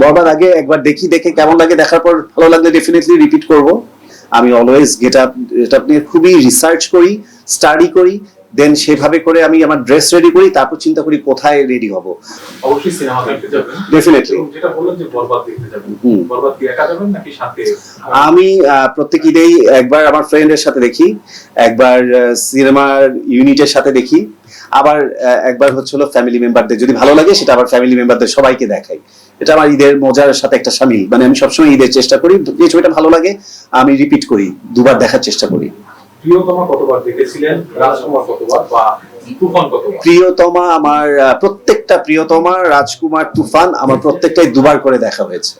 বরবাদ আগে একবার দেখি দেখে কেমন লাগে দেখার পর ভালো লাগলে ডেফিনেটলি রিপিট করব। আমি অলওয়েজ গেট আপ এটা নিয়ে খুবই রিসার্চ করি স্টাডি করি দেন সেভাবে করে আমি আমার ড্রেস রেডি করি তারপর চিন্তা করি কোথায় রেডি হব। অবশ্যই সিনেমা দেখতে যাবেন। ডেফিনেটলি যেটা বললেন যে বরবাদ দেখতে যাবেন। বরবাদ কি একা যাবেন নাকি সাথে আমি প্রত্যেক ঈদেই একবার আমার ফ্রেন্ডের সাথে দেখি একবার সিনেমার ইউনিটের সাথে দেখি। আবার একবার হচ্ছে হলো ফ্যামিলি মেম্বারদের যদি ভালো লাগে সেটা আবার ফ্যামিলি মেম্বারদের সবাইকে দেখাই। এটা আমার ঈদের মজার সাথে একটা সামিল। মানে আমি সবসময় ঈদের চেষ্টা করি যে ছবিটা ভালো লাগে আমি রিপিট করি দুবার দেখার চেষ্টা করি। প্রিয়তমা কতবার দেখেছিলেন? রাজকুমার কতবার বা প্রিয়তমা আমার প্রত্যেকটা প্রিয়তমা রাজকুমার তুফান আমার প্রত্যেকটাই দুবার করে দেখা হয়েছে।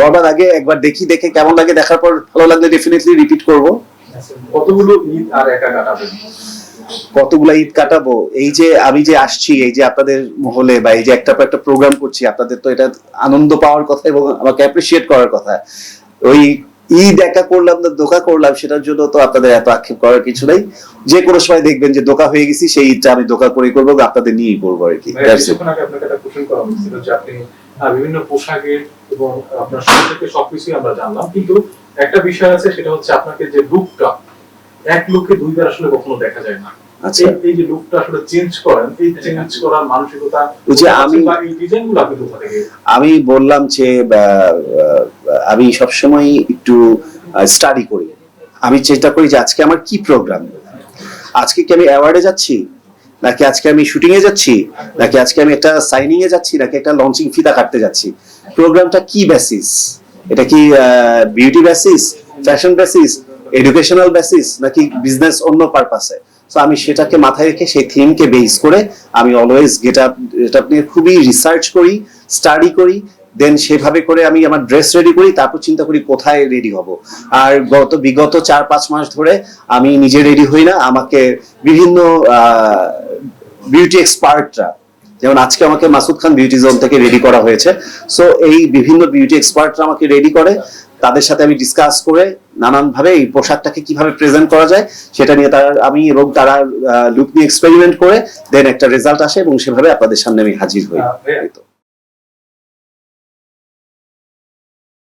বরবাদ আগে একবার দেখি দেখে কেমন লাগে দেখার পর ভালো লাগলে ডেফিনেটলি রিপিট করব। কতগুলো ঈদ আর একা কাটাবেন? কতগুলা ঈদ কাটাবো? এই যে আমি যে আসছি এই যে আপনাদের মহলে বা এই যে একটা পর একটা প্রোগ্রাম করছি আপনাদের তো এটা আনন্দ পাওয়ার কথা এবং আমাকে অ্যাপ্রিসিয়েট করার কথা। ওই ঈদ একা করলাম না দোকা করলাম সেটার জন্য তো আপনাদের এত আক্ষেপ করার কিছু নাই। যে কোনো সময় দেখবেন যে দোকা হয়ে গেছি সেই ঈদটা আমি দোকা করে করব আপনাদের নিয়েই করব আর কি। বিভিন্ন পোশাকে এবং আপনার সবকিছুই আমরা জানলাম কিন্তু একটা বিষয় আছে সেটা হচ্ছে আপনাকে যে লুকটা এক লুকে দুইবার আসলে কখনো দেখা যায় না। আচ্ছা। এই- এই যে লুকটা আসলে চেঞ্জ করেন এই চেঞ্জ করার মানসিকতা ওই যে আমি- আমি বললাম যে আমি সবসময় একটু স্টাডি করি। আমি চেষ্টা করি যে আজকে আমার কি প্রোগ্রাম আজকে কি আমি অ্যাওয়ার্ডে যাচ্ছি? নাকি আজকে আমি শুটিং এ যাচ্ছি? নাকি আজকে আমি একটা সাইনিং এ যাচ্ছি? নাকি একটা লঞ্চিং ফিতা কাটতে যাচ্ছি? প্রোগ্রামটা কি বেসিস এটা কি beauty basis fashion basis educational basis নাকি বিজনেস অন্য পারপাসে তো আমি সেটাকে মাথায় রেখে সেই থিমকে বেস করে আমি অলওয়েজ গেট আপ এটা নিয়ে খুবই রিসার্চ করি স্টাডি করি দেন সেভাবে করে আমি আমার ড্রেস রেডি করি, তারপর চিন্তা করি কোথায় রেডি হব। আর গত, বিগত চার পাঁচ মাস ধরে আমি নিজে রেডি হই না, আমাকে বিভিন্ন বিউটি এক্সপার্টরা যেমন আজকে আমাকে মাসুদ খান বিউটি জোন থেকে রেডি করা হয়েছে। সো এই বিভিন্ন বিউটি এক্সপার্টরা আমাকে রেডি করে। তাদের সাথে আমি ডিসকাস করে নানান ভাবে এই পোশাকটাকে কীভাবে প্রেজেন্ট করা যায় সেটা নিয়ে তারা আমি এবং তারা লুক নিয়ে এক্সপেরিমেন্ট করে দেন একটা রেজাল্ট আসে এবং সেভাবে আপনাদের সামনে আমি হাজির হই।